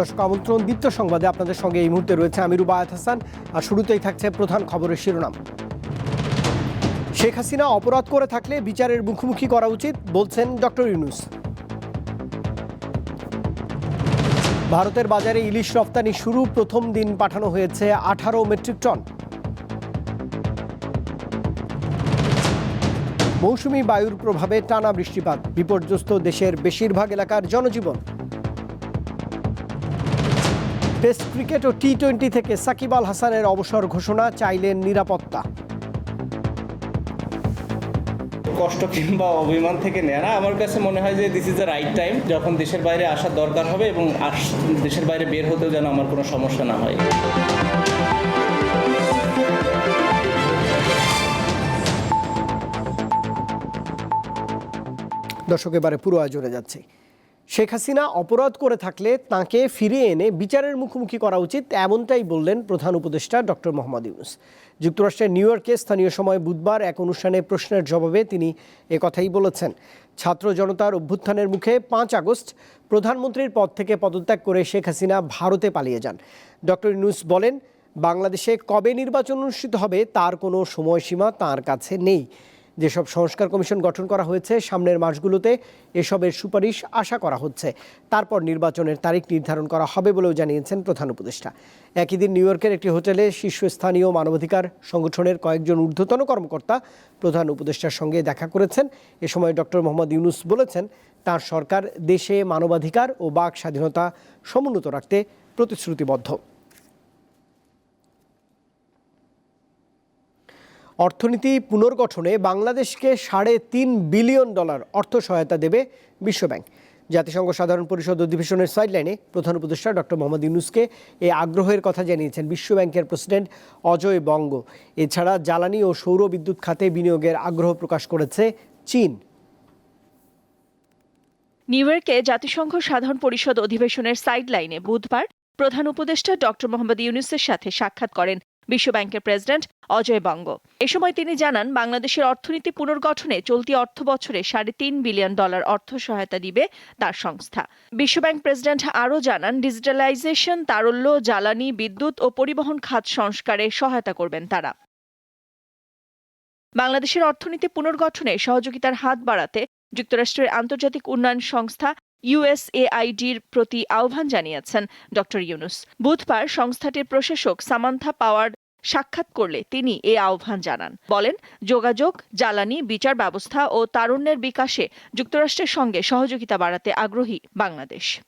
দর্শক আমন্ত্রণ দীপ্ত সংবাদে আপনাদের সঙ্গে এই মুহূর্তে রয়েছে আমিরু বায়াত হাসান। আর শুরুতেই থাকছে প্রধান খবরের শিরোনাম। শেখ হাসিনা অপরাধ করে থাকলে বিচারের মুখোমুখি করা উচিত, বলছেন ডক্টর ইউনুস। ভারতের বাজারে ইলিশ রপ্তানি শুরু, প্রথম দিন পাঠানো হয়েছে আঠারো মেট্রিক টন। মৌসুমী বায়ুর প্রভাবে টানা বৃষ্টিপাত, বিপর্যস্ত দেশের বেশিরভাগ এলাকার জনজীবন। টেস্ট ক্রিকেট ও টি টোয়েন্টি থেকে সাকিব আল হাসানের অবসর ঘোষণা চাইলেন নিরাপত্তা। কষ্ট কিংবা অভিমান থেকে নেয়। না আমার কাছে মনে হয় যে this is the right time যখন দেশের বাইরে আসার দরকার হবে এবং দেশের বাইরে বের হতেও যেন আমার কোনো সমস্যা না হয়। দর্শক এবারে পুরো আয়োজনে যাচ্ছে। শেখ হাসিনা অপরাধ করে থাকলে তাকে ফিরিয়ে এনে বিচারের মুখোমুখি করা উচিত এমনটাই বললেন প্রধান উপদেষ্টা ডক্টর মোহাম্মদ ইউনুস। যুক্তরাষ্ট্রের নিউ ইয়র্কে স্থানীয় সময় বুধবার এক অনুষ্ঠানে প্রশ্নের জবাবে তিনি একথাই বলেছেন। ছাত্র জনতার অভ্যুত্থানের মুখে পাঁচ আগস্ট প্রধানমন্ত্রীর পদ থেকে পদত্যাগ করে শেখ হাসিনা ভারতে পালিয়ে যান। ডক্টর ইউনুস বলেন, বাংলাদেশে কবে নির্বাচন অনুষ্ঠিত হবে তার কোনো সময়সীমা তার কাছে নেই। যেসব সংস্কার কমিশন গঠন করা হয়েছে, সামনের মাসগুলোতে এসবের সুপারিশ আশা করা হচ্ছে। তারপর নির্বাচনের তারিখ নির্ধারণ করা হবে বলেও জানিয়েছেন প্রধান উপদেষ্টা। একই দিন নিউ ইয়র্কের একটি হোটেলে শীর্ষস্থানীয় মানবাধিকার সংগঠনের কয়েকজন ঊর্ধ্বতন কর্মকর্তা প্রধান উপদেষ্টার সঙ্গে দেখা করেছেন। এ সময় ডক্টর মোহাম্মদ ইউনুস বলেছেন, তার সরকার দেশে মানবাধিকার ও বাক স্বাধীনতা সমুন্নত রাখতে প্রতিশ্রুতিবদ্ধ। অর্থনীতি পুনর্গঠনে বাংলাদেশকে সাড়ে তিন বিলিয়ন ডলার অর্থ সহায়তা দেবে বিশ্বব্যাংক। জাতিসংঘ সাধারণ পরিষদ অধিবেশনের সাইডলাইনে প্রধান উপদেষ্টা ডক্টর মোহাম্মদ ইউনুসকে এই আগ্রহের কথা জানিয়েছেন বিশ্বব্যাংকের প্রেসিডেন্ট অজয় বঙ্গ। এছাড়া জ্বালানি ও সৌর বিদ্যুৎ খাতে বিনিয়োগের আগ্রহ প্রকাশ করেছে চীন। নিউ ইয়র্কে জাতিসংঘ সাধারণ পরিষদ অধিবেশনের সাইডলাইনে বুধবার প্রধান উপদেষ্টা ডক্টর মোহাম্মদ ইউনুসের সাথে সাক্ষাৎ করেন। বিশ্বব্যাংকের প্রেসিডেন্ট অজয় বঙ্গ। এ সময় তিনি জানান, বাংলাদেশের অর্থনীতি পুনর্গঠনে চলতি অর্থ বছরে সাড়ে তিন বিলিয়ন ডলার অর্থ সহায়তা দিবে তার সংস্থা। বিশ্বব্যাংক প্রেসিডেন্ট আরও জানান, ডিজিটালাইজেশন, তারল্য, জ্বালানি, বিদ্যুৎ ও পরিবহন খাত সংস্কারে সহায়তা করবেন তারা। বাংলাদেশের অর্থনীতি পুনর্গঠনে সহযোগিতার হাত বাড়াতে যুক্তরাষ্ট্রের আন্তর্জাতিক উন্নয়ন সংস্থা ইউএসএআইডির প্রতি আহ্বান জানিয়েছেন ড ইউনুস। বুধবার সংস্থাটির প্রশাসক সামান্থা পাওয়ার সাক্ষাৎ করলে তিনি এ আহ্বান জানান। বলেন, যোগাযোগ, জ্বালানি, বিচার ব্যবস্থা ও তারুণ্যের বিকাশে যুক্তরাষ্ট্রের সঙ্গে সহযোগিতা বাড়াতে আগ্রহী বাংলাদেশ।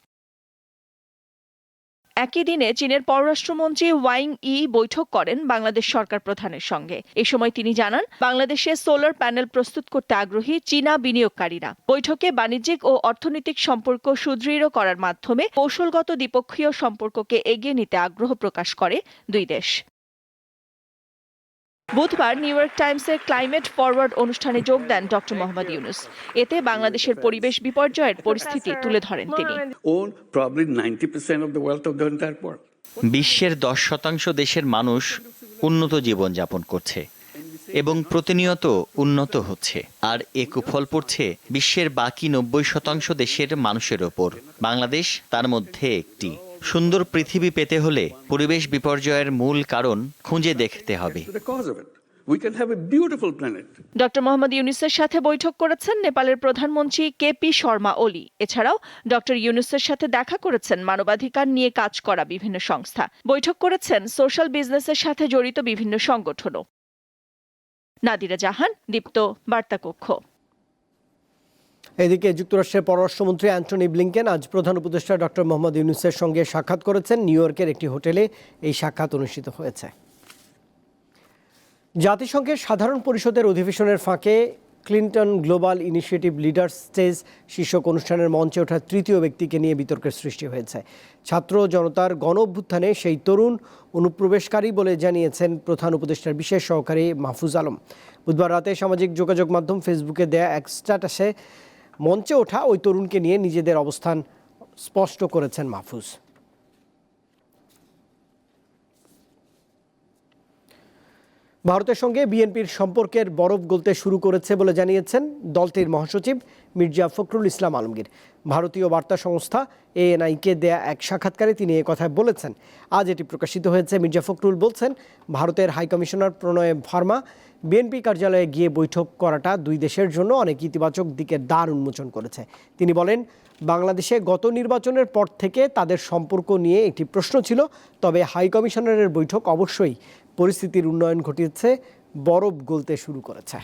একই দিনে চীনের পররাষ্ট্রমন্ত্রী ওয়াইং ই বৈঠক করেন বাংলাদেশ সরকার প্রধানের সঙ্গে। এ সময় তিনি জানান, বাংলাদেশে সোলার প্যানেল প্রস্তুত করতে আগ্রহী চীনা বিনিয়োগকারীরা। বৈঠকে বাণিজ্যিক ও অর্থনৈতিক সম্পর্ক সুদৃঢ় করার মাধ্যমে কৌশলগত দ্বিপক্ষীয় সম্পর্ককে এগিয়ে নিতে আগ্রহ প্রকাশ করে দুই দেশ। বুধবার নিউ ইয়র্ক টাইমসের ক্লাইমেট ফরওয়ার্ড অনুষ্ঠানে যোগ দেন ডক্টর মোহাম্মদ ইউনুস। এতে বাংলাদেশের পরিবেশ বিপর্যয়ের পরিস্থিতি তুলে ধরেন তিনি। Own probably 90% of the wealth of the entire world. বিশ্বের দশ শতাংশ দেশের মানুষ উন্নত জীবনযাপন করছে এবং প্রতিনিয়ত উন্নত হচ্ছে। আর এ কুফল পড়ছে বিশ্বের বাকি নব্বই শতাংশ দেশের মানুষের ওপর। বাংলাদেশ তার মধ্যে একটি। সুন্দর পৃথিবী পেতে হলে পরিবেশ বিপর্যয়ের মূল কারণ খুঁজে দেখতে হবে. ডক্টর মোহাম্মদ ইউনুসের সাথে বৈঠক করেছেন নেপালের প্রধানমন্ত্রী কেপি শর্মা ওলি। এছাড়াও ডক্টর ইউনুসের সাথে দেখা করেছেন মানবাধিকার নিয়ে কাজ করা বিভিন্ন সংস্থা। বৈঠক করেছেন সোশ্যাল বিজনেসের সাথে জড়িত বিভিন্ন সংগঠনও। নাদিরা জাহান দীপ্ত বার্তা কক্ষ এদিকে যুক্তরাষ্ট্রের পররাষ্ট্রমন্ত্রী অ্যান্টনি ব্লিংকেন আজ প্রধান উপদেষ্টা ডক্টর মোহাম্মদ ইউনুসের সঙ্গে সাক্ষাৎ করেছেন। নিউ ইয়র্কের একটি হোটেলে এই সাক্ষাৎ অনুষ্ঠিত হয়েছে। জাতিসংঘের সাধারণ পরিষদের অধিবেশনের ফাঁকে Clinton global initiative leaders stage শীর্ষক অনুষ্ঠানের মঞ্চে ওঠা তৃতীয় ব্যক্তিকে নিয়ে বিতর্কের সৃষ্টি হয়েছে। ছাত্র জনতার গণ অভ্যুত্থানে সেই তরুণ অনুপ্রবেশকারী বলে জানিয়েছেন প্রধান উপদেষ্টার বিশেষ সহকারী মাহফুজ আলম। বুধবার রাতে সামাজিক যোগাযোগ মাধ্যম ফেসবুকে দেয়া এক স্ট্যাটাসে মঞ্চে ওঠা ওই তরুণকে নিয়ে নিজেদের অবস্থান স্পষ্ট করেছেন মাহফুজ। ভারতের সঙ্গে বিএনপির সম্পর্কের বরফ গলতে শুরু করেছে বলে জানিয়েছেন দলটির মহাসচিব মির্জা ফখরুল ইসলাম আলমগীর। ভারতীয় বার্তা সংস্থা এএনআইকে দেয়া এক সাক্ষাৎকারে তিনি কথা বলেছেন। আজ এটি প্রকাশিত হয়েছে। মির্জা ফখরুল বলছেন, ভারতের হাইকমিশনার প্রণয় ভার্মা বিএনপি কার্যালয়ে গিয়ে বৈঠক করাটা দুই দেশের জন্য অনেক ইতিবাচক দিকের দ্বার উন্মোচন করেছে। তিনি বলেন, বাংলাদেশে গত নির্বাচনের পর থেকে তাদের সম্পর্ক নিয়ে একটি প্রশ্ন ছিল, তবে হাইকমিশনারের বৈঠক অবশ্যই পরিস্থিতির উন্নয়ন ঘটিয়েছে, বরফ গলতে শুরু করেছে।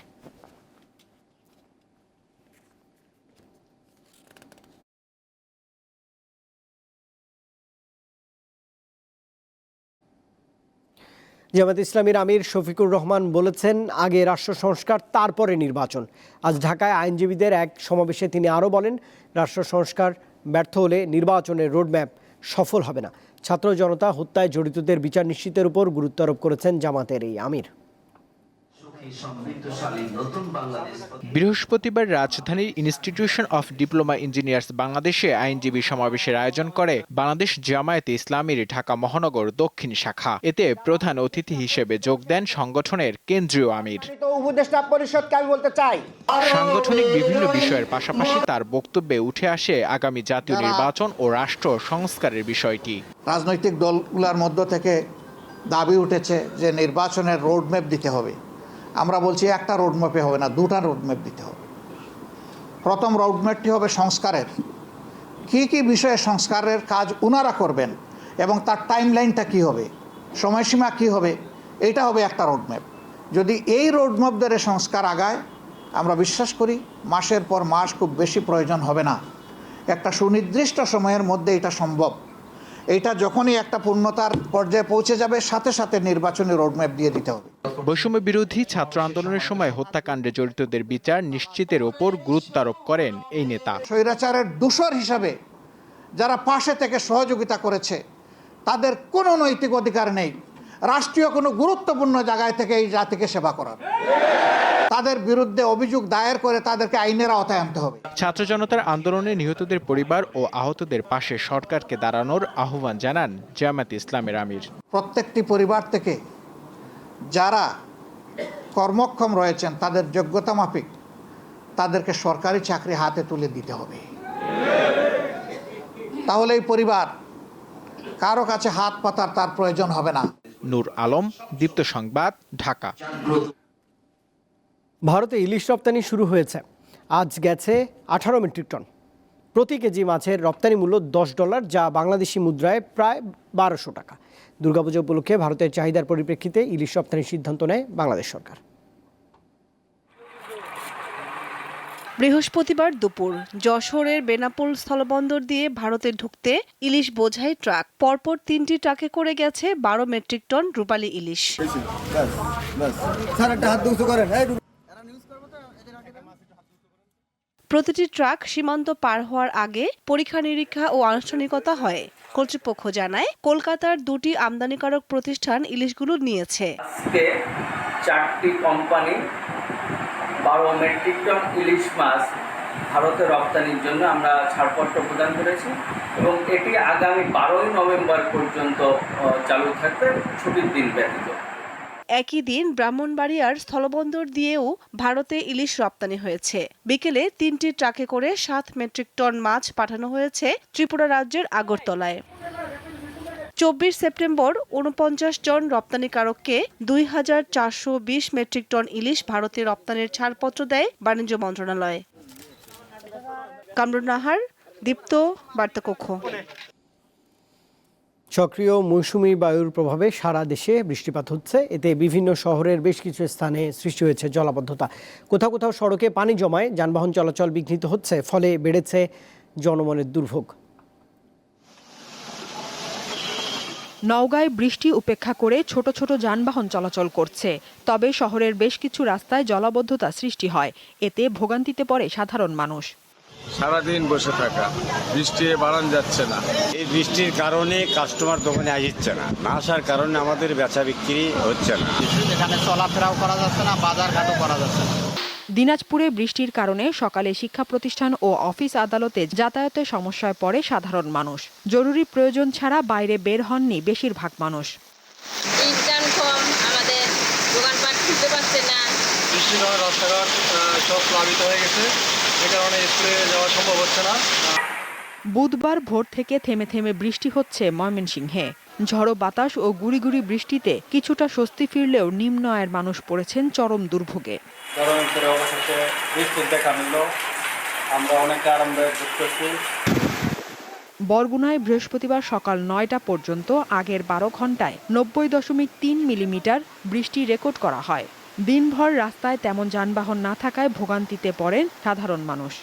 জামাত ইসলামীর আমির শফিকুর রহমান বলেছেন, আগে রাষ্ট্র সংস্কার, তারপরে নির্বাচন। আজ ঢাকায় আইনজীবীদের এক সমাবেশে তিনি আরও বলেন, রাষ্ট্র সংস্কার ব্যর্থ হলে নির্বাচনের রোডম্যাপ সফল হবে না। ছাত্র জনতা হত্যায় জড়িতদের বিচার নিশ্চিতের উপর গুরুত্ব আরোপ করেছেন জামাতের এই আমির। বৃহস্পতিবার রাজধানীর ইনস্টিটিউশন অফ ডিপ্লোমা ইঞ্জিনিয়ার্স বাংলাদেশে আইনজীবী সমাবেশের আয়োজন করে বাংলাদেশ জামায়াতে ইসলামীর ঢাকা মহানগর দক্ষিণ শাখা। এতে প্রধান অতিথি হিসেবে যোগ দেন সংগঠনের কেন্দ্রীয় আমির। উপদেষ্টা পরিষদকে আমি বলতে চাই সাংগঠনিক বিভিন্ন বিষয়ের পাশাপাশি তার বক্তব্যে উঠে আসে আগামী জাতীয় নির্বাচন ও রাষ্ট্র সংস্কারের বিষয়টি। রাজনৈতিক দলগুলোর মধ্য থেকে দাবি উঠেছে যে নির্বাচনের রোডম্যাপ দিতে হবে। আমরা বলছি একটা রোডম্যাপে হবে না, দুটা রোডম্যাপ দিতে হবে। প্রথম রোডম্যাপটি হবে সংস্কারের। কী কী বিষয়ে সংস্কারের কাজ ওনারা করবেন এবং তার টাইম লাইনটা কী হবে, সময়সীমা কী হবে এইটা হবে একটা রোডম্যাপ যদি এই রোডম্যাপ ধরে সংস্কার আগায়, আমরা বিশ্বাস করি মাসের পর মাস খুব বেশি প্রয়োজন হবে না। একটা সুনির্দিষ্ট সময়ের মধ্যে এটা সম্ভব। এইটা যখনই একটা পূর্ণতার পর্যায়ে পৌঁছে যাবে সাথে সাথে নির্বাচনী রোডম্যাপ দিয়ে দিতে হবে। বৈষম্য বিরোধী ছাত্র আন্দোলনের সময় হত্যাকাণ্ডে জড়িতদের বিচার নিশ্চিতের ওপর গুরুত্ব আরোপ করেন এই নেতা। স্বৈরাচারের দূষর হিসাবে যারা পাশে থেকে সহযোগিতা করেছে তাদের কোনো নৈতিক অধিকার নেই। রাষ্ট্রীয় কোনো গুরুত্বপূর্ণ জায়গায় থেকে এই জাতিকে সেবা করার। তাদের বিরুদ্ধে অভিযোগ দায়ের করে তাদেরকে আইনের আওতায় আনতে হবে। ছাত্র জনতার আন্দোলনে নিহতদের পরিবার ও আহতদের পাশে সরকারকে দাঁড়ানোর আহ্বান জানান জামায়াত ইসলামের আমির। প্রত্যেকটি পরিবার থেকে যারা কর্মক্ষম রয়েছেন তাদের যোগ্যতা মাফিক তাদেরকে সরকারি চাকরি হাতে তুলে দিতে হবে। তাহলে এই পরিবার কারও কাছে হাত পাতার তার প্রয়োজন হবে না। নূর আলম, দীপ্ত সংবাদ, ঢাকা। ভারতে ইলিশ রপ্তানি শুরু হয়েছে। আজ গেছে আঠারো মেট্রিক টন। প্রতি কেজি মাছের রপ্তানি মূল্য দশ ডলার, যা বাংলাদেশি মুদ্রায় প্রায় বারোশো টাকা। দুর্গাপূজা উপলক্ষে ভারতের চাহিদার পরিপ্রেক্ষিতে ইলিশ রপ্তানির সিদ্ধান্ত নেয় বাংলাদেশ সরকার। বৃহস্পতিবার দুপুর যশোরের বেনাপোল স্থলবন্দর দিয়ে ভারতে ঢুকতে ইলিশ বোঝাই ট্রাক পরপর তিনটি ট্রাকে করে গেছে বারো মেট্রিক টন রূপালী ইলিশ। প্রতিটি ট্রাক সীমান্ত পার হওয়ার আগে পরীক্ষা নিরীক্ষা ও আনুষ্ঠানিকতা হয়। কর্তৃপক্ষ জানায় কলকাতার দুটি আমদানিকারক প্রতিষ্ঠান ইলিশগুলো নিয়েছে। চারটি কোম্পানি বারো মেট্রিক টন ইলিশ মাছ ভারতে রপ্তানির জন্য আমরা ছাড়পত্র প্রদান করেছি এবং এটি আগামী বারোই নভেম্বর পর্যন্ত চালু থাকবে ছুটির দিন ব্যতীত। একই দিন ব্রাহ্মণবাড়িয়ার স্থলবন্দর দিয়েও ভারতে ইলিশ রপ্তানি হয়েছে। বিকেলে তিনটি ট্রাকে করে সাত মেট্রিক টন মাছ পাঠানো হয়েছে ত্রিপুরা রাজ্যের আগরতলায়। চব্বিশ সেপ্টেম্বর উনপঞ্চাশ জন রপ্তানিকারককে দুই হাজার চারশো বিশ মেট্রিক টন ইলিশ ভারতে রপ্তানির ছাড়পত্র দেয় বাণিজ্য মন্ত্রণালয়। কামরুন নাহার, দীপ্ত, বার্তাকক্ষ। সক্রিয় মৌসুমী বায়ুর প্রভাবে সারা দেশে বৃষ্টিপাত হচ্ছে। এতে বিভিন্ন শহরের বেশ কিছু স্থানে সৃষ্টি হয়েছে জলাবদ্ধতা। কোথাও কোথাও সড়কে পানি জমায়, যানবাহন চলাচল বিঘ্নিত হচ্ছে, ফলে বেড়েছে জনমনের দুর্ভোগ। নওগাঁয় বৃষ্টি উপেক্ষা করে ছোট ছোট যানবাহন চলাচল করছে। তবে শহরের বেশ কিছু রাস্তায় জলাবদ্ধতা সৃষ্টি হয়। এতে ভোগান্তিতে পড়ে সাধারণ মানুষ। সারাদিন বসে থাকা। বৃষ্টি বাড়ান যাচ্ছে না। এই বৃষ্টির কারণে কাস্টমার দোকানে আসছে না। না আসার কারণে আমাদের বেচা বিক্রি হচ্ছে না। এখানে চলাফেরাও করা যাচ্ছে না বাজার ঘাটও করা যাচ্ছে না। দিনাজপুরে বৃষ্টির কারণে সকালে শিক্ষা প্রতিষ্ঠান ও অফিস আদালতে যাতায়াতের সমস্যায় পড়ে সাধারণ মানুষ। জরুরি প্রয়োজন ছাড়া বাইরে বের হননি বেশিরভাগ মানুষ। ইনকাম কম আমাদের দোকানপাট বৃষ্টির কারণে রাস্তাঘাট সব প্লাবিত হয়ে গেছে। যে কারণে স্কুলে যাওয়া সম্ভব হচ্ছে না। বুধবার ভোর থেকে থেমে থেমে বৃষ্টি হচ্ছে ময়মনসিংহে। ঝড়ো বাতাস ও গুড়ি গুড়ি বৃষ্টিতে কিছুটা স্বস্তি ফিরলেও নিম্ন আয়ের মানুষ পড়েছেন চরম দুর্ভোগে। গরমের করে অবশেষে বৃষ্টির দেখা মিলল। আমরা অনেকটা আরামদায়ক বরগুনায় বৃহস্পতিবার সকাল নয়টা পর্যন্ত আগের বারো ঘন্টায় নব্বই দশমিক তিন মিলিমিটার বৃষ্টি রেকর্ড করা হয়। দিনভর রাস্তায় তেমন যানবাহন না থাকায় ভোগান্তিতে পড়েন সাধারণ মানুষ।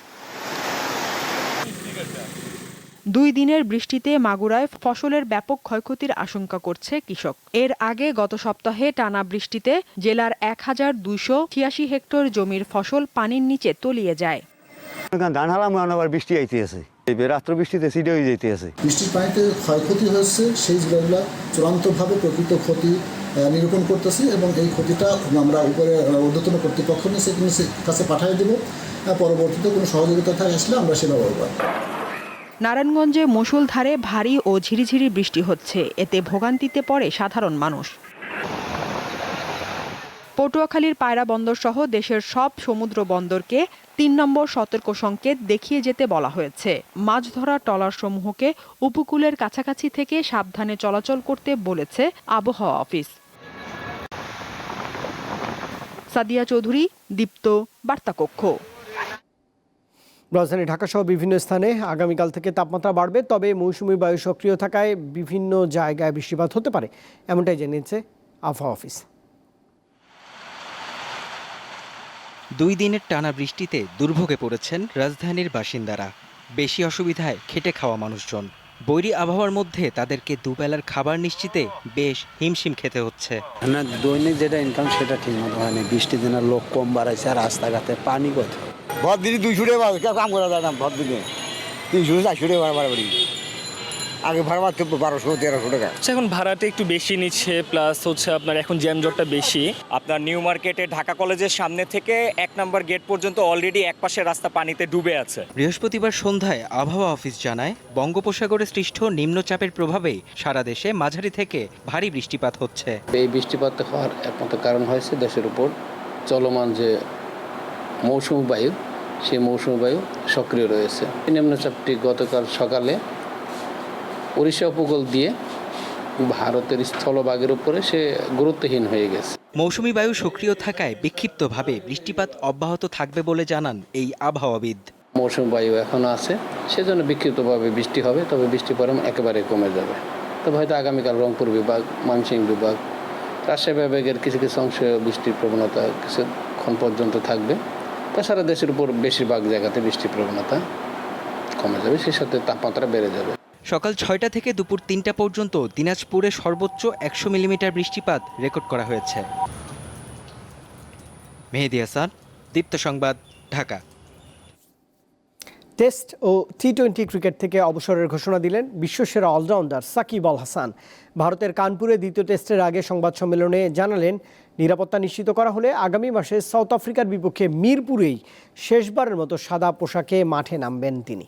দুই দিনের বৃষ্টিতে মাগুরায় ফসলের ব্যাপক ক্ষয়ক্ষতির আশঙ্কা করছে কৃষক। এর আগে গত সপ্তাহে টানা বৃষ্টিতে জেলার এক হাজার দুইশো ছিয়াশি হেক্টর জমির ফসল পানির নিচে তলিয়ে যায়। ধান হালাম আবার বৃষ্টি আইতে আছে রাত্র বৃষ্টিতে সিডে হয়ে যেতে আছে বৃষ্টির পানিতে ক্ষয়ক্ষতি হয়েছে সেই জায়গাগুলো চূড়ান্তভাবে প্রকৃত ক্ষতি নিরূপণ করতেছি এবং এই ক্ষতিটা আমরা উপরে ঊর্ধ্বতন কর্তৃপক্ষ নিয়ে সে- কাছে পাঠিয়ে দেবো। পরবর্তীতে কোনো সহযোগিতা থাকে আসলে আমরা সেটা বলব। নারায়ণগঞ্জে মুষলধারে ভারী ও ঝিরিঝিরি বৃষ্টি হচ্ছে। এতে ভোগান্তিতে পড়ে সাধারণ মানুষ। পটুয়াখালীর পায়রা বন্দর সহ দেশের সব সমুদ্র বন্দরকে তিন নম্বর সতর্ক সংকেত দেখিয়ে যেতে বলা হয়েছে। মাছ ধরা ট্রলার সমূহকে উপকূলের কাছাকাছি থেকে সাবধানে চলাচল করতে বলেছে আবহাওয়া অফিস। সাদিয়া চৌধুরী, দীপ্ত, বার্তাকক্ষ। রাজধানী ঢাকাসহ বিভিন্ন স্থানে আগামীকাল থেকে তাপমাত্রা বাড়বে, তবে মৌসুমি বায়ু সক্রিয় থাকায় বিভিন্ন জায়গায় বৃষ্টিপাত হতে পারে, এমনটাই জানিয়েছে আবহাওয়া অফিস। দুই দিনের টানা বৃষ্টিতে দুর্ভোগে পড়েছেন রাজধানীর বাসিন্দারা। বেশি অসুবিধায় খেটে খাওয়া মানুষজন। বৈরী আবহাওয়ার মধ্যে তাদেরকে দুবেলার খাবার নিশ্চিতে বেশ হিমশিম খেতে হচ্ছে। না দৈনিক যেটা ইনকাম সেটা ঠিক মতো হয়নি। বৃষ্টির দিনে লোক কম বাড়াইছে আর রাস্তাঘাটে পানি কত। ভর দিনে দুইশো টাকা কাম করা যায় না ভর দিনে তিনশো চারশো টাকা ভাড়া বাড়ি আগে ভাড়া মারতে বারোশো তেরোশো টাকা। আচ্ছা, এখন ভাড়াটা একটু বেশি নিচ্ছে প্লাস হচ্ছে আপনার এখন জ্যামজটটা বেশি। আপনার নিউ মার্কেটে ঢাকা কলেজের সামনে থেকে এক নম্বর গেট পর্যন্ত অলরেডি এক পাশে রাস্তা পানিতে ডুবে আছে। বৃহস্পতিবার সন্ধ্যায় আবহাওয়া অফিস জানায় বঙ্গোপসাগরে সৃষ্ট নিম্নচাপের প্রভাবে সারা দেশে মাঝারি থেকে ভারী বৃষ্টিপাত হচ্ছে। এই বৃষ্টিপাত হওয়ার একমাত্র কারণ হয়েছে দেশের উপর চলমান যে মৌসুমি বায়ু সেই মৌসুমি বায়ু সক্রিয় রয়েছে। নিম্নচাপটি গতকাল সকালে উড়িষ্যা উপকূল দিয়ে ভারতের স্থলভাগের উপরে সে গুরুত্বহীন হয়ে গেছে। মৌসুমি বায়ু সক্রিয় থাকায় বিক্ষিপ্তভাবে বৃষ্টিপাত অব্যাহত থাকবে বলে জানান এই আবহাওয়াবিদ। মৌসুমি বায়ু এখনও আছে সেজন্য বিক্ষিপ্তভাবে বৃষ্টি হবে তবে বৃষ্টির পরিমাণ একেবারে কমে যাবে। তবে হয়তো আগামীকাল রংপুর বিভাগ ময়মনসিংহ বিভাগ রাজশাহী বিভাগের কিছু কিছু অংশে বৃষ্টির প্রবণতা কিছুক্ষণ পর্যন্ত থাকবে। তাছাড়া দেশের উপর বেশিরভাগ জায়গাতে বৃষ্টির প্রবণতা কমে যাবে সেই সাথে তাপমাত্রা বেড়ে যাবে। সকাল ছয়টা থেকে দুপুর তিনটা পর্যন্ত দিনাজপুরে সর্বোচ্চ একশো মিলিমিটার বৃষ্টিপাত রেকর্ড করা হয়েছে। মেহেদি হাসান, দীপ্ত সংবাদ, ঢাকা। টেস্ট ও টি টোয়েন্টি ক্রিকেট থেকে অবসরের ঘোষণা দিলেন বিশ্বসেরা অলরাউন্ডার সাকিব আল হাসান। ভারতের কানপুরে দ্বিতীয় টেস্টের আগে সংবাদ সম্মেলনে জানালেন, নিরাপত্তা নিশ্চিত করা হলে আগামী মাসে সাউথ আফ্রিকার বিপক্ষে মিরপুরেই শেষবারের মতো সাদা পোশাকে মাঠে নামবেন তিনি।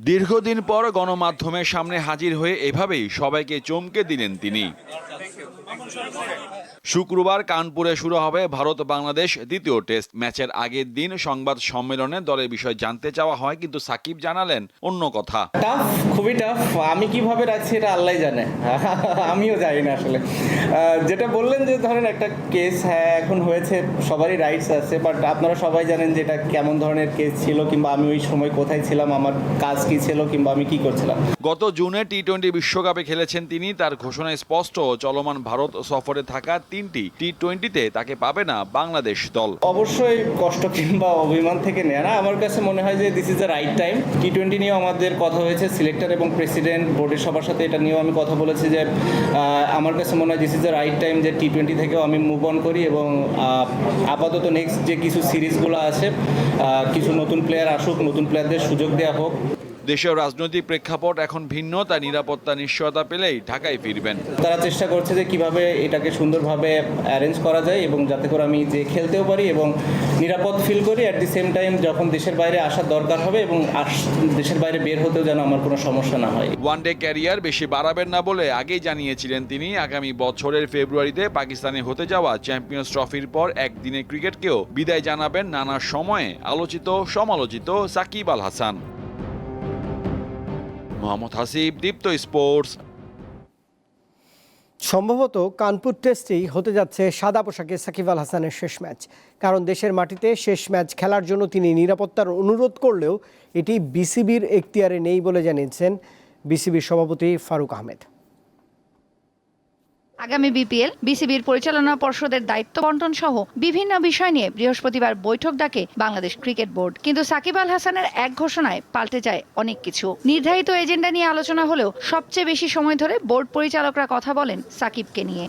দীর্ঘদিন পর গণমাধ্যমের সামনে হাজির হয়ে এভাবেই সবাইকে চমকে দিলেন তিনি। শুক্রবার কানপুরে শুরু হবে ভারত বাংলাদেশ দ্বিতীয় টেস্ট ম্যাচের আগের দিন সংবাদ সম্মেলনে দলের বিষয় জানতে চাওয়া হয় কিন্তু সাকিব জানালেন অন্য কথা। টাফ খুবই টাফ আমি কীভাবে রাখছি এটা আল্লাহ জানে। আমিও জানি না আসলে। যেটা বললেন যে ধরেন একটা কেস হ্যাঁ এখন হয়েছে সবারই রাইটস আছে বাট আপনারা সবাই জানেন যে এটা কেমন ধরনের কেস ছিল কিংবা আমি ওই সময় কোথায় ছিলাম আমার কাজ কি ছিল কিংবা আমি কি করছিলাম। গত জুনে টি টোয়েন্টি বিশ্বকাপে খেলেছেন তিনি তার ঘোষণায় স্পষ্ট চলমান ভারত সফরে থাকা তিনটি টি টোয়েন্টিতে তাকে পাবে না বাংলাদেশ দল। অবশ্যই কষ্ট কিংবা অভিমান থেকে নেয় না। আমার কাছে মনে হয় যে this is the right time T twenty নিয়েও আমাদের কথা হয়েছে, সিলেক্টর এবং প্রেসিডেন্ট বোর্ডের সবার সাথে এটা নিয়েও আমি কথা বলেছি যে আমার কাছে মনে হয় this is the right time যে টি টোয়েন্টি থেকেও আমি মুভ অন করি এবং আপাতত নেক্সট যে কিছু সিরিজগুলো আছে কিছু নতুন প্লেয়ার আসুক, নতুন প্লেয়ারদের সুযোগ দেওয়া হোক। দেশের রাজনৈতিক প্রেক্ষাপট এখন ভিন্ন তাই নিরাপত্তা নিশ্চয়তা পেলেই ঢাকায় ফিরবেন। তারা চেষ্টা করছে যে কীভাবে এটাকে সুন্দরভাবে অ্যারেঞ্জ করা যায় এবং যাতে করে আমি যে খেলতেও পারি এবং নিরাপদ ফিল করি অ্যাট দি সেম টাইম যখন দেশের বাইরে আসার দরকার হবে এবং দেশের বাইরে বের হতেও যেন আমার কোনো সমস্যা না হয়। ওয়ান ডে ক্যারিয়ার বেশি বাড়াবেন না বলে আগেই জানিয়েছিলেন তিনি আগামী বছরের ফেব্রুয়ারিতে পাকিস্তানে হতে যাওয়া চ্যাম্পিয়ন্স ট্রফির পর একদিনের ক্রিকেটকেও বিদায় জানাবেন নানা সময়ে আলোচিত সমালোচিত সাকিব আল হাসান। মোহাম্মদ হাসিব, দীপ্ত স্পোর্টস। সম্ভবত কানপুর টেস্টেই হতে যাচ্ছে সাদা পোশাকে সাকিব আল হাসানের শেষ ম্যাচ। কারণ দেশের মাটিতে শেষ ম্যাচ খেলার জন্য তিনি নিরাপত্তার অনুরোধ করলেও এটি বিসিবির এখতিয়ারে নেই বলে জানিয়েছেন বিসিবির সভাপতি ফারুক আহমেদ। আগামী বিপিএল, বিসিবির পরিচালনা পর্ষদের দায়িত্ব বন্টন সহ বিভিন্ন বিষয় নিয়ে বৃহস্পতিবার বৈঠক ডাকে বাংলাদেশ ক্রিকেট বোর্ড। কিন্তু সাকিব আল হাসানের এক ঘোষণায় পাল্টে যায় অনেক কিছু। নির্ধারিত এজেন্ডা নিয়ে আলোচনা হলেও সবচেয়ে বেশি সময় ধরে বোর্ড পরিচালকরা কথা বলেন সাকিবকে নিয়ে।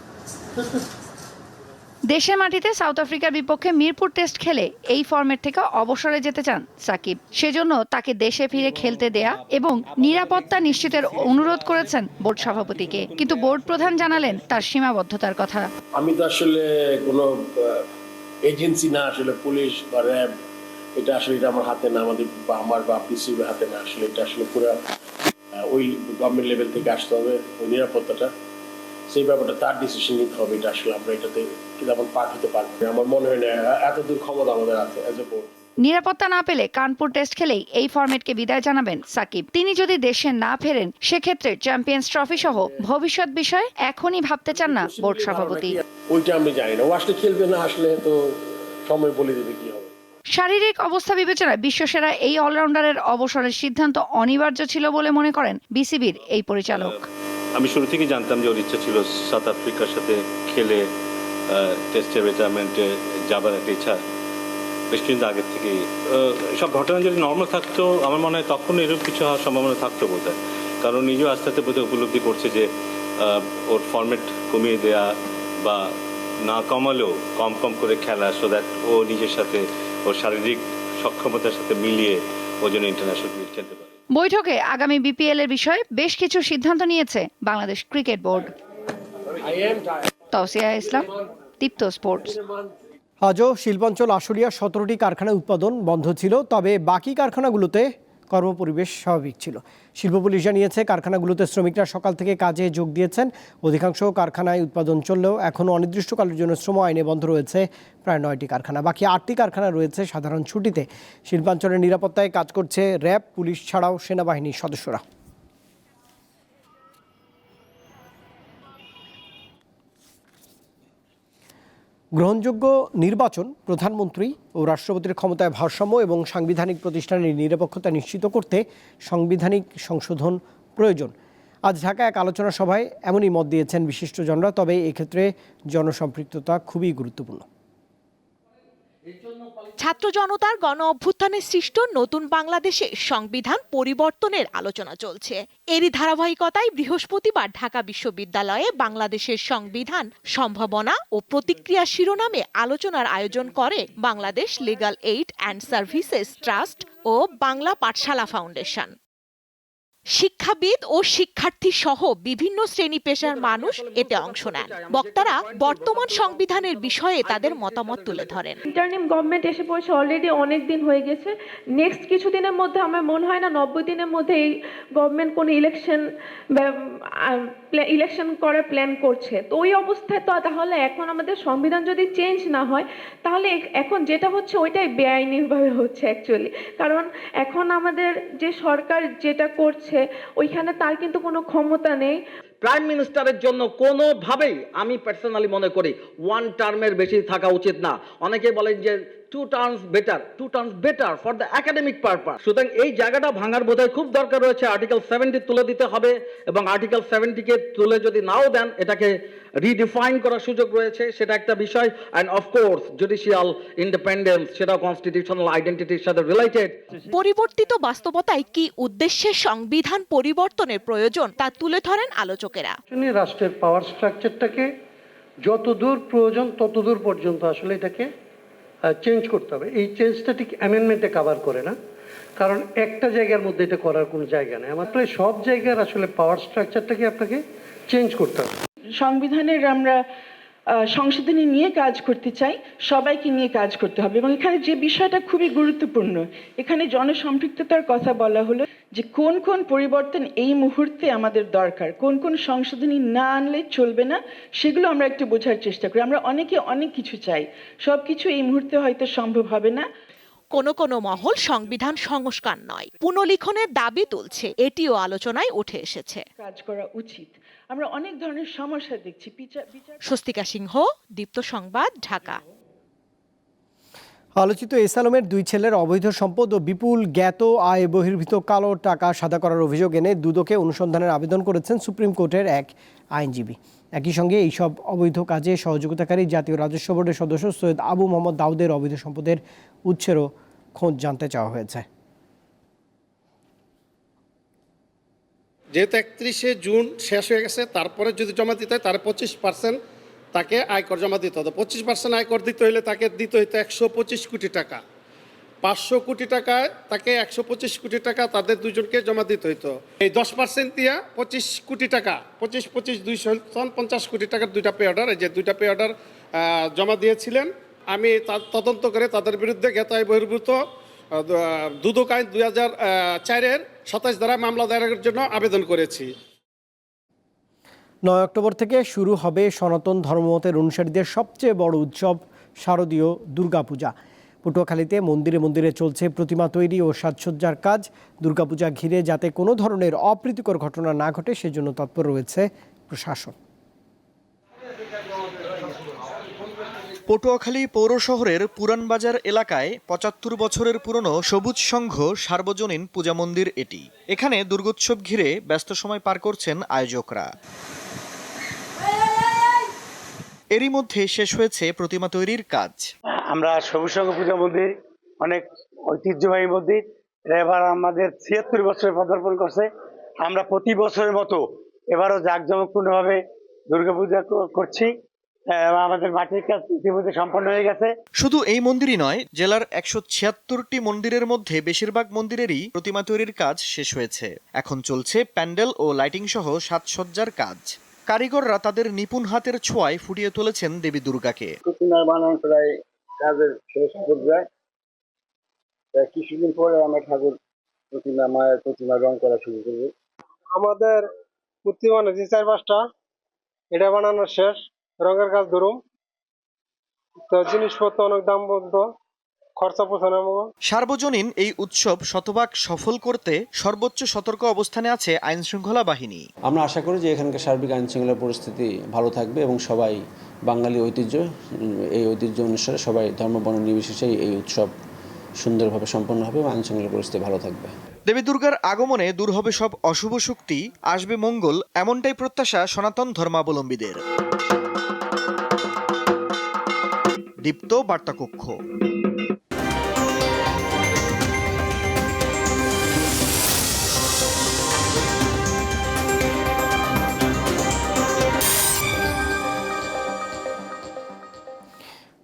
দেশের মাটিতে সাউথ আফ্রিকার বিপক্ষে মিরপুর টেস্ট খেলে এই ফর্মেট থেকে অবসরে যেতে চান সাকিব। সেজন্য তাকে দেশে ফিরে খেলতে দেয়া এবং নিরাপত্তা নিশ্চিতের অনুরোধ করেছেন বোর্ড সভাপতিকে। কিন্তু বোর্ড প্রধান জানালেন তার সীমাবদ্ধতার কথা। আমি তো আসলে কোনো এজেন্সি না, আসলে পুলিশ বা র্যাব, এটা আসলে এটা আমার হাতে না, আমাদের বা আমার বা পিসিবির হাতে না, আসলে এটা আসলে পুরো ওই গভর্নমেন্ট লেভেল থেকে আসতে হবে, ওই নিরাপত্তাটা। সেই ব্যাপারটা তার ডিসিশন নিতে হবে এটা আসলে আমরা এটাতে তেমন পাঠ হতে পারব আমার মনে হয় না এত দূর ক্ষমতা আমাদের আছে অ্যাজ এ বোর্ড নিরাপত্তা না পেলে কানপুর টেস্ট খেলেই এই ফরম্যাটকে বিদায় জানাবেন সাকিব। তিনি যদি দেশে না ফেরেন সেক্ষেত্রে চ্যাম্পিয়ন্স ট্রফি সহ ভবিষ্যৎ বিষয়ে এখনই ভাবতে চান না বোর্ড সভাপতি। ওইটা আমি জানি না। ও আসলে খেলবে না আসলে তো সময় বলে দেবে কি হবে। শারীরিক অবস্থা বিবেচনায় বিশ্বসেরা এই অলরাউন্ডারের অবসরের সিদ্ধান্ত অনিবার্য ছিল বলে মনে করেন বিসিবির এই পরিচালক। আমি শুরু থেকেই জানতাম যে ওর ইচ্ছা ছিল সাউথ আফ্রিকার সাথে খেলে টেস্টে রিটায়ারমেন্টে যাবার একটা ইচ্ছা। বেশ কিন্তু আগের থেকেই। সব ঘটনা যদি নর্মাল থাকতো, আমার মনে হয় তখন এরকম কিছু হওয়ার সম্ভাবনা থাকতো বোধ কারণ নিজেও আস্তে আস্তে বোধহয় উপলব্ধি করছে যে ওর ফর্মেট কমিয়ে দেয়া বা না কমালেও কম কম করে খেলা সো দ্যাট ও নিজের সাথে, ওর শারীরিক সক্ষমতার সাথে মিলিয়ে ও যেন ইন্টারন্যাশনাল খেলতে পারে। বৈঠকে আগামী বিপিএল এর বিষয়ে বেশ কিছু সিদ্ধান্ত নিয়েছে Bangladesh cricket board. Tousia Islam, Deepto sports. আজও শিল্পাঞ্চল আশুলিয়া সতেরোটি কারখানায় উৎপাদন বন্ধ ছিল, তবে বাকি কারখানাগুলোতে কর্মপরিবেশ স্বাভাবিক ছিল। শিল্প পুলিশ জানিয়েছে, কারখানাগুলোতে শ্রমিকরা সকাল থেকে কাজে যোগ দিয়েছেন। অধিকাংশ কারখানায় উৎপাদন চললেও এখনও অনির্দিষ্টকালের জন্য শ্রম আইনে বন্ধ রয়েছে প্রায় নয়টি কারখানা। বাকি আটটি কারখানা রয়েছে সাধারণ ছুটিতে। শিল্পাঞ্চলের নিরাপত্তায় কাজ করছে র্যাব, পুলিশ ছাড়াও সেনাবাহিনীর সদস্যরা। গ্রহণযোগ্য নির্বাচন প্রধানমন্ত্রী ও রাষ্ট্রপতির ক্ষমতায় ভারসাম্য এবং সাংবিধানিক প্রতিষ্ঠানের নিরপেক্ষতা নিশ্চিত করতে সাংবিধানিক সংশোধন প্রয়োজন। আজ ঢাকায় এক আলোচনা সভায় এমনই মত দিয়েছেন বিশিষ্টজনরা, তবে এক্ষেত্রে জনসম্পৃক্ততা খুবই গুরুত্বপূর্ণ। ছাত্র জনতার গণ অভ্যুত্থানে সৃষ্ট নতুন বাংলাদেশে সংবিধান পরিবর্তনের আলোচনা চলছে। এরই ধারাবাহিকতায় বৃহস্পতিবার ঢাকা বিশ্ববিদ্যালয়ে বাংলাদেশের সংবিধান, সম্ভাবনা ও প্রতিক্রিয়া শিরোনামে আলোচনার আয়োজন করে Bangladesh legal aid and services trust O Bangla Pathshala foundation. শিক্ষাবিদ ও শিক্ষার্থী সহ বিভিন্ন শ্রেণি পেশার মানুষ এতে অংশ নেন। বক্তারা বর্তমান সংবিধানের বিষয়ে তাদের মতামত তুলে ধরেন। ইন্টারনিম গভর্নমেন্ট এসে পড়েছে অলরেডি অনেক দিন হয়ে গেছে। নেক্সট কিছু দিনের মধ্যে আমার মনে হয় না, নব্বই দিনের মধ্যে এই গভর্নমেন্ট কোন ইলেকশন ইলেকশন করার প্ল্যান করছে। তো ওই অবস্থায় তো তাহলে এখন আমাদের সংবিধান যদি চেঞ্জ না হয়, তাহলে এখন যেটা হচ্ছে ওইটাই বেআইনিভাবে হচ্ছে অ্যাকচুয়ালি কারণ এখন আমাদের যে সরকার যেটা করছে, ওইখানে তার কিন্তু কোনো ক্ষমতা নেই। প্রাইম মিনিস্টারের জন্য কোনোভাবেই আমি পার্সোনালি মনে করি ওয়ান টার্মের বেশি থাকা উচিত না। অনেকে বলেন যে two terms better two terms better for the academic purpose সুতরাং এই জায়গাটা ভাঙার বোধহয় খুব দরকার রয়েছে। আর্টিকেল সেভেন্টি তুলে দিতে হবে এবং আর্টিকেল সেভেন্টিকে তুলে যদি নাও দেন, এটাকে রিডিফাইন করার সুযোগ রয়েছে সেটা একটা বিষয়। And of course judicial independence সেটাও কনস্টিটিউশনাল আইডেন্টিটির সাথে রিলেটেড পরিবর্তিত বাস্তবতায় কি উদ্দেশ্যে সংবিধান পরিবর্তনের প্রয়োজন তা তুলে ধরেন আলোচকেরা। রাষ্ট্রের পাওয়ার স্ট্রাকচারটাকে যতদূর প্রয়োজন ততদূর পর্যন্ত আসলে এটাকে চেঞ্জ করতে হবে। এই চেঞ্জটা ঠিক অ্যামেন্ডমেন্টে কাভার করে না। কারণ একটা জায়গার মধ্যে এটা করার কোনো জায়গা নেই। আমার প্রায় সব জায়গার আসলে পাওয়ার স্ট্রাকচারটাকে আপনাকে চেঞ্জ করতে হবে। সংবিধানের আমরা সংশোধনী নিয়ে কাজ করতে চাই, সবাইকে নিয়ে কাজ করতে হবে। এবং এখানে যে বিষয়টা খুবই গুরুত্বপূর্ণ, এখানে জনসম্পৃক্ততার কথা বলা হলো যে কোন কোন পরিবর্তন এই মুহূর্তে আমাদের দরকার, কোন কোন সংশোধনী না আনলে চলবে না, সেগুলো আমরা একটু বোঝার চেষ্টা করি। আমরা অনেকে অনেক কিছু চাই সব কিছু এই মুহূর্তে হয়তো সম্ভব হবে না। কোনো কোনো মহল সংবিধান সংস্কার নয়। পুনলিখনের দাবি তুলছে এটিও আলোচনায় উঠে এসেছে। কাজ করা উচিত। আমরা অনেক ধরনের সমস্যা দেখছি স্বস্তিকা সিংহ দীপ্ত সংবাদ ঢাকা। আলোচিত এসালমের দুই ছেলের অবৈধ সম্পদ ও বিপুল জ্ঞাত আয় বহির্ভূত কালো টাকা সাদা করার অভিযোগ এনে দুদকে অনুসন্ধানের আবেদন করেছেন সুপ্রিম কোর্টের এক আইনজীবী। একই সঙ্গে এইসব অবৈধ কাজে সহযোগিতাকারী জাতীয় রাজস্ব বোর্ডের সদস্য সৈয়দ আবু মোহাম্মদ দাউদের অবৈধ সম্পদের উৎসেরও খোঁজ জানতে চাওয়া হয়েছে। যেহেতু একত্রিশে জুন শেষ হয়ে গেছে, তারপরে যদি জমা দিতে হয় তার পঁচিশ পার্সেন্ট তাকে আয়কর জমা দিতে হতো পঁচিশ পার্সেন্ট আয়কর দিতে হলে তাকে দিতে হইতো একশো পঁচিশ কোটি টাকা। পাঁচশো কোটি টাকায় তাকে একশো পঁচিশ কোটি টাকা তাদের দুজনকে জমা দিতে হইতো। এই দশ পার্সেন্ট দিয়া পঁচিশ কোটি টাকা, পঁচিশ পঁচিশ দুইশো পঞ্চাশ কোটি টাকার দুইটা পে অর্ডার এই যে দুইটা পে অর্ডার জমা দিয়েছিলেন। আমি তদন্ত করে তাদের বিরুদ্ধে জ্ঞাতায় বহির্ভূত দুদক আইন দুই হাজার চারের সাতাশ দ্বারা মামলা দায়েরের জন্য আবেদন করেছি। নয় অক্টোবর থেকে শুরু হবে সনাতন ধর্মমতের অনুসারীদের সবচেয়ে বড় উৎসব, শারদীয় দুর্গাপূজা। পটুয়াখালীতে মন্দিরে মন্দিরে চলছে প্রতিমা তৈরি ও সাজসজ্জার কাজ। দুর্গাপূজা ঘিরে যাতে কোনো ধরনের অপ্রীতিকর ঘটনা না ঘটে, সেজন্য তৎপর রয়েছে প্রশাসন। পটুয়াখালী পৌর শহরের পুরানবাজার এলাকায় পঁচাত্তর বছরের পুরনো সবুজ সংঘ সার্বজনীন পূজা মন্দির এটি। এখানে দুর্গোৎসব ঘিরে ব্যস্ত সময় পার করছেন আয়োজকরা। এরই মধ্যে শেষ হয়েছে প্রতিমা তৈরির কাজ। আমরা সবুজ পূজা মন্দির অনেক ঐতিহ্যবাহী মন্দির এবার আমাদের ছিয়াত্তর বছরে পদার্পণ করছে। আমরা প্রতি বছরের মতো এবারও জাঁকজমকপূর্ণভাবে দুর্গাপূজা করছি। আমাদের মাটির কাজ ইতিমধ্যে সম্পন্ন হয়ে গেছে। শুধু এই মন্দিরই নয় জেলার একশো ছিয়াত্তরটি মন্দিরের মধ্যে বেশিরভাগ মন্দিরেরই প্রতিমা তৈরির কাজ শেষ হয়েছে। এখন চলছে প্যান্ডেল ও লাইটিং সহ সাজসজ্জার কাজ। কারিগররা তাদের নিপুণ হাতের ছোঁয়ায় ফুটিয়ে তুলেছেন দেবী দুর্গাকে। প্রতিমা বানানো প্রায় কাজের শেষ পর্যায়ে। প্রায় কিছুদিন পরে আমরা ঠাকুর প্রতিমা মায়ের প্রতিমা রং করা শুরু করব। আমাদের মূর্তি বানাচ্ছি চার পাঁচটা। এটা বানানো শেষ। রঙের কাজ ধরুম তো জিনিসপত্র অনেক দাম বলতো। খরচা পোষানো সার্বজনীন এই উৎসব শতভাগ সফল করতে সর্বোচ্চ সতর্ক অবস্থানে আছে আইন শৃঙ্খলা বাহিনী। আমরা আশা করি যে এখানকার সার্বিক আইন শৃঙ্খলা পরিস্থিতি ভালো থাকবে এবং সবাই বাঙালি ঐতিহ্য এই ঐতিহ্য অনুসারে সবাই ধর্ম বর্ণ নির্বিশেষে এই উৎসব সুন্দরভাবে সম্পন্ন হবে এবং আইন শৃঙ্খলা পরিস্থিতি ভালো থাকবে। দেবী দুর্গার আগমনে দূর হবে সব অশুভ শক্তি আসবে মঙ্গল এমনটাই প্রত্যাশা সনাতন ধর্মাবলম্বীদের। দীপ্ত বার্তাকক্ষ।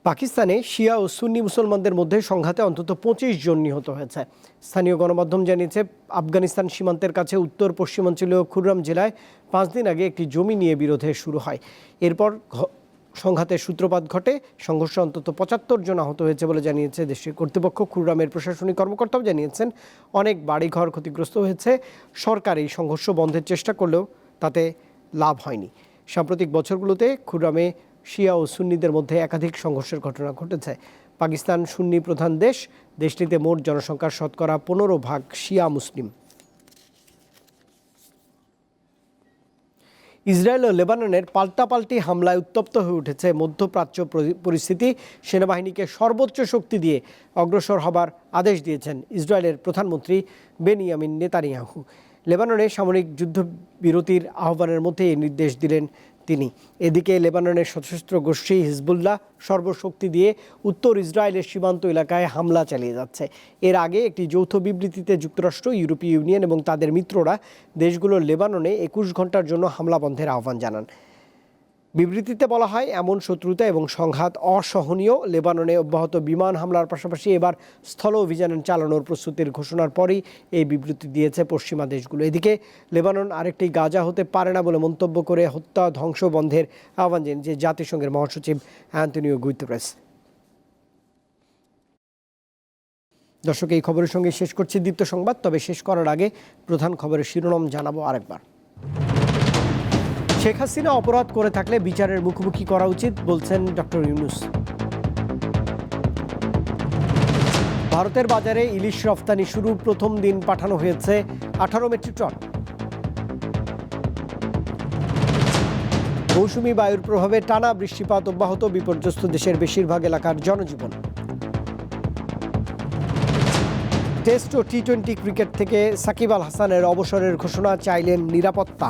পাকিস্তানে শিয়া ও সুন্নি মুসলমানদের মধ্যে সংঘাতে অন্তত পঁচিশ জন নিহত হয়েছে। স্থানীয় গণমাধ্যম জানিয়েছে, আফগানিস্তান সীমান্তের কাছে উত্তর পশ্চিমাঞ্চলীয় খুররাম জেলায় পাঁচ দিন আগে একটি জমি নিয়ে বিরোধে শুরু হয়। এরপর সংঘাতের সূত্রপাত ঘটে। সংঘর্ষে অন্তত পঁচাত্তর জন আহত হয়েছে বলে জানিয়েছে দেশের কর্তৃপক্ষ। খুররামের প্রশাসনিক কর্মকর্তাও জানিয়েছেন, অনেক বাড়িঘর ক্ষতিগ্রস্ত হয়েছে। সরকার এই সংঘর্ষ বন্ধের চেষ্টা করলেও তাতে লাভ হয়নি। সাম্প্রতিক বছরগুলোতে খুররামে শিয়া ও সুন্নিদের মধ্যে একাধিক সংঘর্ষের ঘটনা ঘটেছে। পাকিস্তান সুন্নি প্রধান দেশ, দেশটিতে মোট জনসংখ্যার শতকরা পনেরো ভাগ শিয়া মুসলিম। ইসরায়েল ও লেবাননের পাল্টাপাল্টি হামলায় উত্তপ্ত হয়ে উঠেছে মধ্যপ্রাচ্য পরিস্থিতি। সেনাবাহিনীকে সর্বোচ্চ শক্তি দিয়ে অগ্রসর হবার আদেশ দিয়েছেন ইসরায়েলের প্রধানমন্ত্রী বেনিয়ামিন নেতানিয়াহু। লেবাননে সামরিক যুদ্ধবিরতির আহ্বানের মধ্যে এই নির্দেশ দিলেন তিনি। এদিকে লেবাননের সশস্ত্র গোষ্ঠী হিজবুল্লাহ সর্বশক্তি দিয়ে উত্তর ইসরায়েলের সীমান্ত এলাকায় হামলা চালিয়ে যাচ্ছে। এর আগে একটি যৌথ বিবৃতিতে যুক্তরাষ্ট্র, ইউরোপীয় ইউনিয়ন এবং তাদের মিত্ররা দেশগুলোর লেবাননে একুশ ঘণ্টার জন্য হামলা বন্ধের আহ্বান জানান। বিবৃতিতে বলা হয়, এমন শত্রুতা এবং সংঘাত অসহনীয়। লেবাননে অব্যাহত বিমান হামলার পাশাপাশি এবার স্থল অভিযান চালানোর প্রস্তুতির ঘোষণার পরই এই বিবৃতি দিয়েছে পশ্চিমা দেশগুলো। এদিকে লেবানন আরেকটি গাজা হতে পারে না বলে মন্তব্য করে হত্যা ধ্বংস বন্ধের আহ্বান জানিয়েছে জাতিসংঘের মহাসচিব অ্যান্টনিও গুইতেরেস দর্শক, এই খবরের সঙ্গে শেষ করছি দ্বিতীয় সংবাদ, তবে শেষ করার আগে প্রধান খবরের শিরোনাম জানাব আরেকবার। শেখ হাসিনা অপরাধ করে থাকলে বিচারের মুখোমুখি করা উচিত বলছেন ডক্টর ইউনুস। ভারতের বাজারে ইলিশ রফতানি শুরু, প্রথম দিন পাঠানো হয়েছে আঠারো মেট্রিক টন। মৌসুমি বায়ুর প্রভাবে টানা বৃষ্টিপাত অব্যাহত, বিপর্যস্ত দেশের বেশিরভাগ এলাকার জনজীবন। টেস্ট ও টি টোয়েন্টি ক্রিকেট থেকে সাকিব আল হাসানের অবসরের ঘোষণা, চাইলেন নিরাপত্তা।